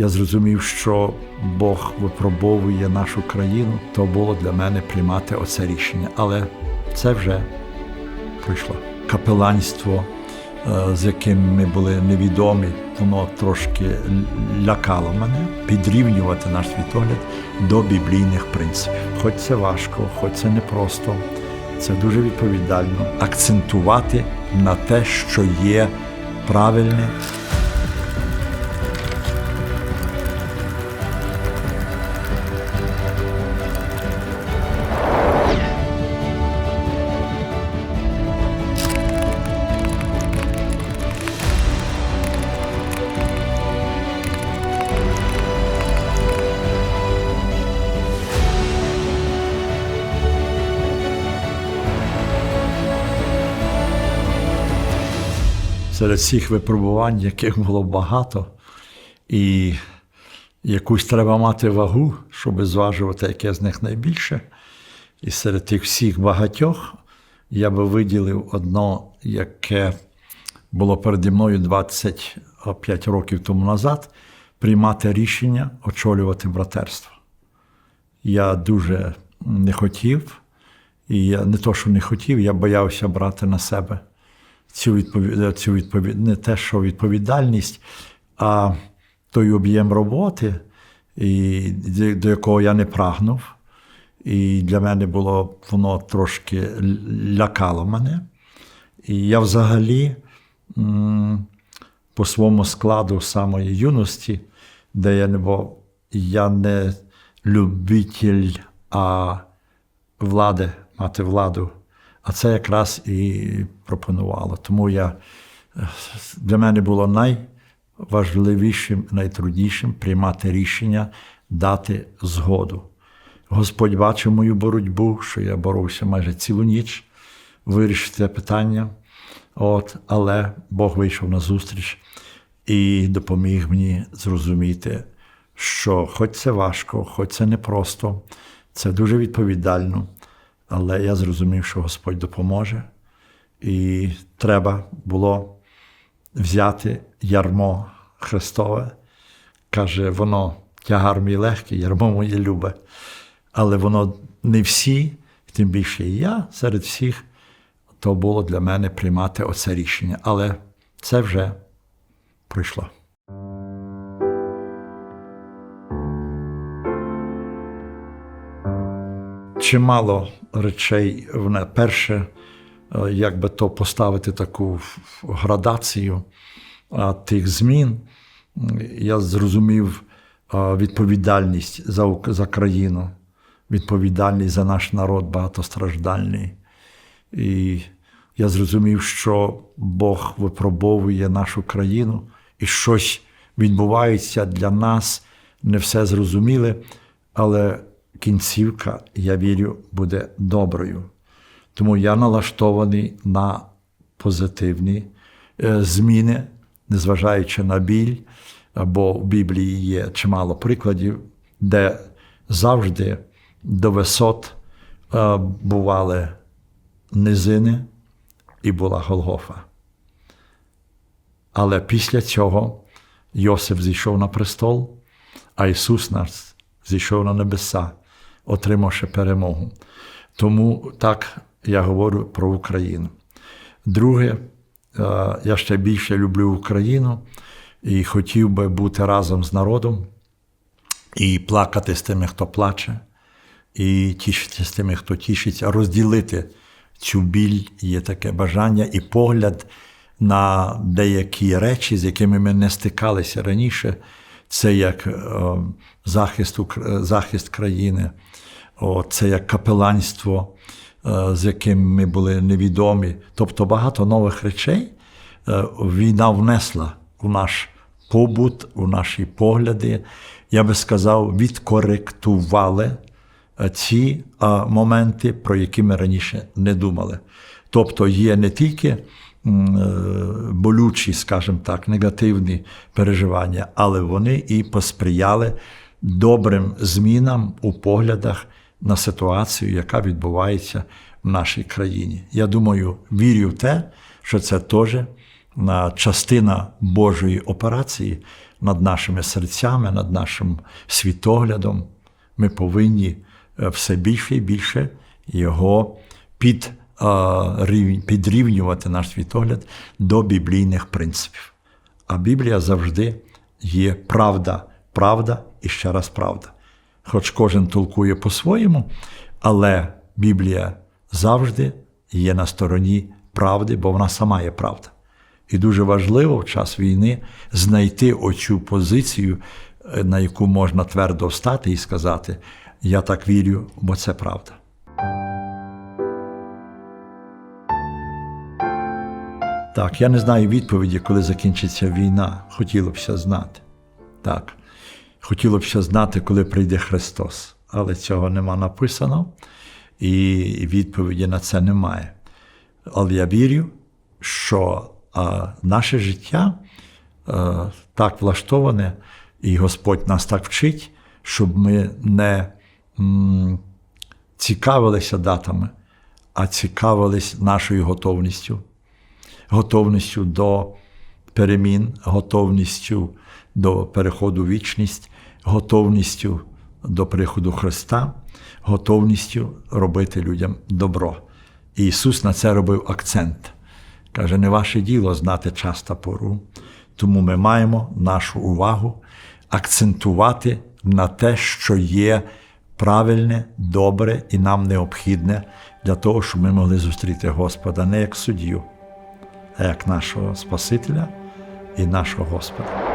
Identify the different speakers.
Speaker 1: я зрозумів, що Бог випробовує нашу країну, то було для мене приймати оце рішення. Але це вже пройшло. Капеланство, е, з яким ми були невідомі, воно трошки лякало мене підрівнювати наш світогляд до біблійних принципів. Хоч це важко, хоч це непросто, це дуже відповідально акцентувати на те, що є правильне. Серед всіх випробувань, яких було багато, і якусь треба мати вагу, щоб зважувати, яке з них найбільше. І серед тих всіх багатьох я би виділив одно, яке було переді мною 25 років тому назад, приймати рішення очолювати братерство. Я дуже не хотів, і я не то, що не хотів, я боявся брати на себе цю відповідь, цю відповідь, не те, що відповідальність, а той об'єм роботи, і, до якого я не прагнув. І для мене було воно трошки лякало мене. І я взагалі по своєму складу самої юності, де я не був, я не любитель а влади, мати владу. А це якраз і пропонувало. Тому я, для мене було найважливішим, найтруднішим приймати рішення дати згоду. Господь бачив мою боротьбу, що я боровся майже цілу ніч вирішити це питання. От, Але Бог вийшов на зустріч і допоміг мені зрозуміти, що хоч це важко, хоч це непросто, це дуже відповідально. Але я зрозумів, що Господь допоможе, і треба було взяти ярмо Христове. Каже, воно тягар мій легкий, ярмо моє любе. Але воно не всі, тим більше і я серед всіх, то було для мене приймати оце рішення. Але це вже пройшло. Чимало речей в перше, е, як би то поставити таку градацію тих змін, я зрозумів е, відповідальність за, за країну, відповідальність за наш народ багатостраждальний. І я зрозумів, що Бог випробовує нашу країну, і щось відбувається для нас, не все зрозуміле, але кінцівка, я вірю, буде доброю. Тому я налаштований на позитивні е, зміни, незважаючи на біль, бо в Біблії є чимало прикладів, де завжди до висот е, бували низини і була Голгофа. Але після цього Йосиф зійшов на престол, а Ісус нас зійшов на небеса отримавши перемогу. Тому так я говорю про Україну. Друге, я ще більше люблю Україну і хотів би бути разом з народом і плакати з тими, хто плаче, і тішитися з тими, хто тішиться, розділити цю біль, є таке бажання і погляд на деякі речі, з якими ми не стикалися раніше. Це як захист захист країни, це як капеланство, з яким ми були невідомі. Тобто багато нових речей війна внесла у наш побут, у наші погляди. Я би сказав, відкоректували ці моменти, про які ми раніше не думали. Тобто є не тільки болючі, скажімо так, негативні переживання, але вони і посприяли добрим змінам у поглядах на ситуацію, яка відбувається в нашій країні. Я думаю, вірю в те, що це теж частина Божої операції над нашими серцями, над нашим світоглядом. Ми повинні е, все більше і більше його під, е, підрівнювати наш світогляд до біблійних принципів. А Біблія завжди є правда, правда і ще раз правда. Хоч кожен толкує по-своєму, але Біблія завжди є на стороні правди, бо вона сама є правда. І дуже важливо в час війни знайти оцю позицію, е, на яку можна твердо встати і сказати: Я так вірю, бо це правда. Так, я не знаю відповіді, коли закінчиться війна. Хотілося б знати. Так. Хотіло б знати, коли прийде Христос, але цього нема написано, і відповіді на це немає. Але я вірю, що а, наше життя а, так влаштоване, і Господь нас так вчить, щоб ми не м, цікавилися датами, а цікавились нашою готовністю готовністю до перемін, готовністю до переходу в вічність, готовністю до приходу Христа, готовністю робити людям добро. І Ісус на це робив акцент. Каже, не ваше діло знати час та пору, тому ми маємо нашу увагу акцентувати на те, що є правильне, добре і нам необхідне для того, щоб ми могли зустріти Господа не як суддю, як нашого Спасителя і нашого Господа.